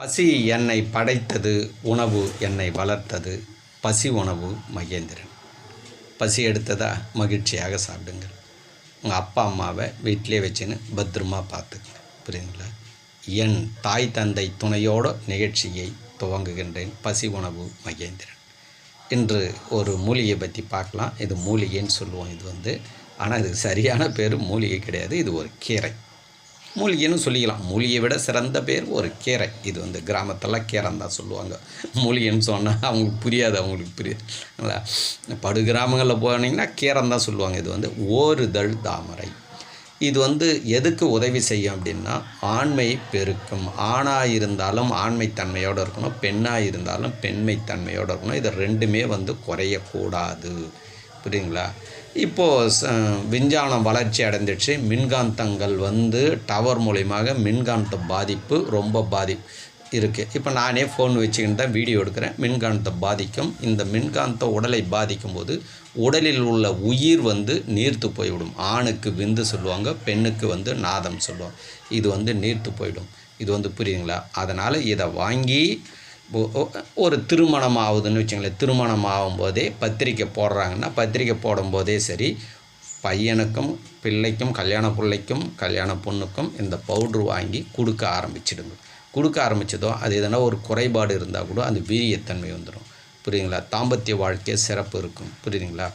பசி என்னை படைத்தது உணவு என்னை வளர்த்தது. பசி உணவு மகேந்திரன். பசி எடுத்ததா மகிழ்ச்சியாக சாப்பிடுங்கள். உங்கள் அப்பா அம்மாவை வீட்டிலே வச்சுன்னு பத்திரமா பார்த்துக்கங்க. புரியுங்களா என் தாய் தந்தை துணையோட நிகழ்ச்சியை துவங்குகின்றேன். பசி உணவு மகேந்திரன். இன்று ஒரு மூலிகை பற்றி பார்க்கலாம். இது மூலிகைன்னு சொல்லுவோம் இது வந்து. ஆனால் இது சரியான பேர் மூலிகை கிடையாது. இது ஒரு கீரை. மூலிகைன்னு சொல்லிக்கலாம். மூலிகையை விட சிறந்த பேர் ஒரு கீரை. இது வந்து கிராமத்தெல்லாம் கீரைன்னு தான் சொல்லுவாங்க. மூலிகைன்னு சொன்னால் அவங்களுக்கு புரியாது அவங்களுக்கு புரியாதுங்களா படு கிராமங்களில் போனீங்கன்னா கீரைன்னு தான் சொல்லுவாங்க. இது வந்து ஓருதழ் தாமரை. இது வந்து எதுக்கு உதவி செய்யும் அப்படின்னா ஆண்மை பெருக்கும். ஆணாக இருந்தாலும் ஆண்மைத்தன்மையோடு இருக்கணும். பெண்ணாக இருந்தாலும் பெண்மைத்தன்மையோடு இருக்கணும். இது ரெண்டுமே வந்து குறையக்கூடாது. புரியுங்களா இப்போது ச விஞ்ஞானம் வளர்ச்சி அடைந்துச்சு மின்காந்தங்கள் வந்து டவர் மூலியமாக மின்காந்த பாதிப்பு ரொம்ப பாதி இருக்குது இப்போ நானே ஃபோன் வச்சுக்கிட்டு தான் வீடியோ எடுக்கிறேன். மின்காந்தத்தை பாதிக்கும். இந்த மின்காந்த உடலை பாதிக்கும் போது உடலில் உள்ள உயிர் வந்து நீர்த்து போய்விடும். ஆணுக்கு விந்து சொல்லுவாங்க பெண்ணுக்கு வந்து நாதம் சொல்லுவாங்க. இது வந்து நீர்த்து போயிடும் இது வந்து புரியுங்களா அதனால் இதை வாங்கி ஒரு திருமணம் ஆகுதுன்னு வச்சுங்களேன். திருமணம் ஆகும்போதே பத்திரிக்கை போடுறாங்கன்னா பத்திரிக்கை போடும்போதே சரி பையனுக்கும் பிள்ளைக்கும் கல்யாண பிள்ளைக்கும் கல்யாண பொண்ணுக்கும் இந்த பவுட்ரு வாங்கி கொடுக்க ஆரம்பிச்சிடுங்க. கொடுக்க ஆரம்பிச்சதோ அது எதனா ஒரு குறைபாடு இருந்தால் கூட அந்த வீரியத்தன்மை வந்துடும் புரியுதுங்களா? தாம்பத்திய வாழ்க்கை சிறப்பு இருக்கும். புரியுதுங்களா?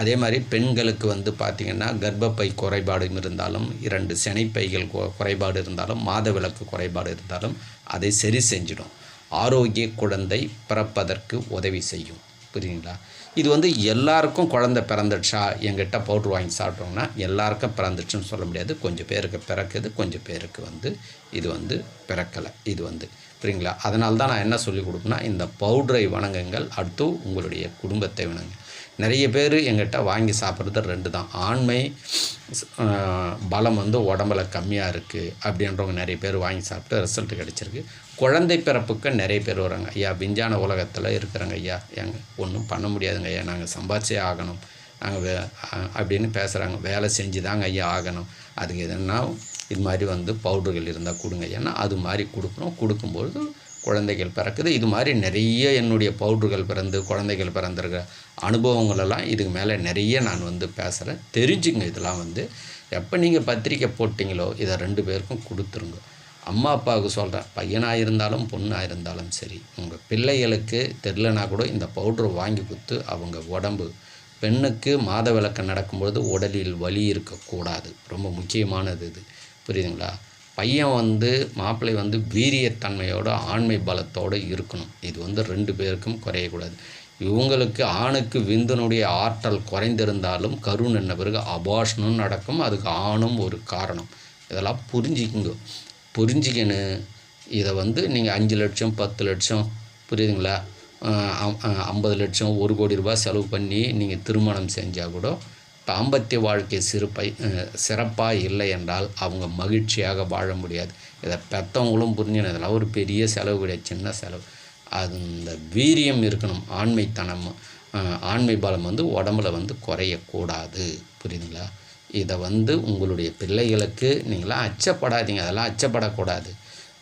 அதே மாதிரி பெண்களுக்கு வந்து பார்த்திங்கன்னா கர்ப்பப்பை குறைபாடு இருந்தாலும் இரண்டு செனைப்பைகள் குறைபாடு இருந்தாலும் மாதவிளக்கு குறைபாடு இருந்தாலும் அதை சரி செஞ்சிடும். ஆரோக்கிய குழந்தை பிறப்பதற்கு உதவி செய்யும். புரியுங்களா இது வந்து எல்லாருக்கும் குழந்தை பிறந்துடுச்சா? எங்கிட்ட பவுட்ரு வாங்கி சாப்பிட்டோம்னா எல்லாருக்கும் பிறந்துச்சுன்னு சொல்ல முடியாது. கொஞ்சம் பேருக்கு பிறக்குது கொஞ்சம் பேருக்கு வந்து இது வந்து பிறக்கலை. இது வந்து புரியுங்களா அதனால தான் நான் என்ன சொல்லி கொடுப்பேன்னா இந்த பவுடரை வணங்குங்கள். அடுத்து உங்களுடைய குடும்பத்தை வணங்குங்க நிறைய பேர் எங்கிட்ட வாங்கி சாப்பிட்றது ரெண்டு தான் ஆண்மை பலம் வந்து உடம்புல கம்மியாக இருக்குது அப்படின்றவங்க நிறைய பேர் வாங்கி சாப்பிட்டு ரிசல்ட் கிடச்சிருக்கு. குழந்தை பிறப்புக்கு நிறைய பேர் வராங்க. ஐயா விஞ்ஞான உலகத்தில் இருக்கிறாங்க ஐயா. எங்க ஒன்றும் பண்ண முடியாதுங்க ஐயா. நாங்கள் சம்பாதிச்சே ஆகணும். நாங்கள் வே அப்படின்னு பேசுகிறாங்க வேலை செஞ்சு தாங்க ஐயா ஆகணும். அதுக்கு எதுனா இது மாதிரி வந்து பவுடர்கள் இருந்தால் கொடுங்க. ஏன்னா அது மாதிரி கொடுக்குறோம் கொடுக்கும்பொழுது குழந்தைகள் பிறக்குது. இது மாதிரி நிறைய என்னுடைய பவுடர்கள் பிறந்து குழந்தைகள் பிறந்திருக்கிற அனுபவங்களெல்லாம் இதுக்கு மேலே நிறைய நான் வந்து பேசுகிறேன் தெரிஞ்சுங்க இதெல்லாம் வந்து. எப்போ நீங்கள் பத்திரிக்கை போட்டிங்களோ இதை ரெண்டு பேருக்கும் கொடுத்துருங்க. அம்மா அப்பாவுக்கு சொல்கிறேன். பையனாக இருந்தாலும் பொண்ணாக இருந்தாலும் சரி உங்கள் பிள்ளைகளுக்கு தெரிலனா கூட இந்த பவுட்ரு வாங்கி கொடுத்து அவங்க உடம்பு. பெண்ணுக்கு மாத விளக்கம் நடக்கும்பொழுது உடலில் வலி இருக்கக்கூடாது. ரொம்ப முக்கியமானது இது. புரியுதுங்களா? பையன் வந்து மாப்பிள்ளை வந்து வீரியத்தன்மையோடு ஆண்மை பலத்தோடு இருக்கணும். இது வந்து ரெண்டு பேருக்கும் குறையக்கூடாது. இவங்களுக்கு ஆணுக்கு விந்தனுடைய ஆற்றல் குறைந்திருந்தாலும் கருண் என்ன பிறகு அபாஷனும் நடக்கும். அதுக்கு ஆணும் ஒரு காரணம். இதெல்லாம் புரிஞ்சிக்குங்க. புரிஞ்சிக்கணும். இதை வந்து நீங்கள் அஞ்சு லட்சம் பத்து லட்சம் புரியுதுங்களா? ஐம்பது லட்சம் ஒரு கோடி ரூபாய் செலவு பண்ணி நீங்கள் திருமணம் செஞ்சால் கூட தாம்பத்திய வாழ்க்கை சிறப்பை சிறப்பாக இல்லை என்றால் அவங்க மகிழ்ச்சியாக வாழ முடியாது. இதை பெற்றவங்களும் புரிஞ்சுக்கணும். இதெல்லாம் ஒரு பெரிய செலவு கிடையாது சின்ன செலவு. அது இந்த வீரியம் இருக்கணும். ஆண்மைத்தனம் ஆண்மை பலம் வந்து உடம்புல வந்து குறையக்கூடாது. புரியுதுங்களா? இதை வந்து உங்களுடைய பிள்ளைகளுக்கு நீங்களாம் அச்சப்படாதீங்க. அதெல்லாம் அச்சப்படக்கூடாது.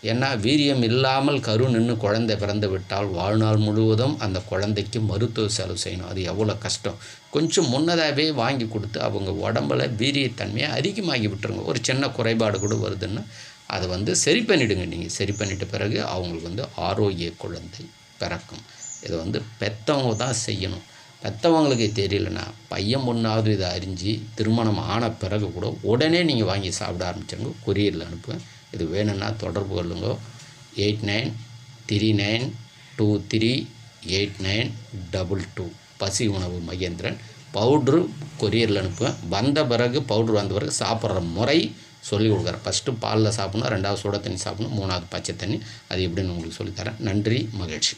ஏன்னா வீரியம் இல்லாமல் கரு நின்று குழந்தை பிறந்து விட்டால் வாழ்நாள் முழுவதும் அந்த குழந்தைக்கு மருத்துவ செலவு செய்யணும். அது எவ்வளோ கஷ்டம். கொஞ்சம் முன்னதாகவே வாங்கி கொடுத்து அவங்க உடம்புல வீரியத்தன்மையை அதிகமாகி விட்டுருங்க. ஒரு சின்ன குறைபாடு கூட வருதுன்னா அதை வந்து சரி பண்ணிவிடுங்க நீங்கள். சரி பண்ணிட்ட பிறகு அவங்களுக்கு வந்து ஆரோக்கிய குழந்தை பிறக்கும். இதை வந்து பெற்றவங்க தான் செய்யணும். பெற்றவங்களுக்கு தெரியலனா பையன் பொண்ணாவது இதை அறிஞ்சு திருமணம் ஆன பிறகு கூட உடனே நீங்கள் வாங்கி சாப்பிட ஆரம்பிச்சிருங்க. கொரியரில் அனுப்புவேன். இது வேணும்னா தொடர்பு கொள்ளுங்க. Eight nine three nine two three eight nine double two. பசி உணவு மகேந்திரன் பவுட்ரு கொரியரில் அனுப்புவேன். வந்த பிறகு பவுட்ரு வந்த பிறகு சாப்பிட்ற முறை சொல்லி கொடுக்குறேன். ஃபஸ்ட்டு பாலில் சாப்பிட்ணும் ரெண்டாவது சுட தண்ணி சாப்பிட்ணும் மூணாவது பச்சை தண்ணி. அது எப்படின்னு உங்களுக்கு சொல்லித்தரேன் நன்றி மகிழ்ச்சி.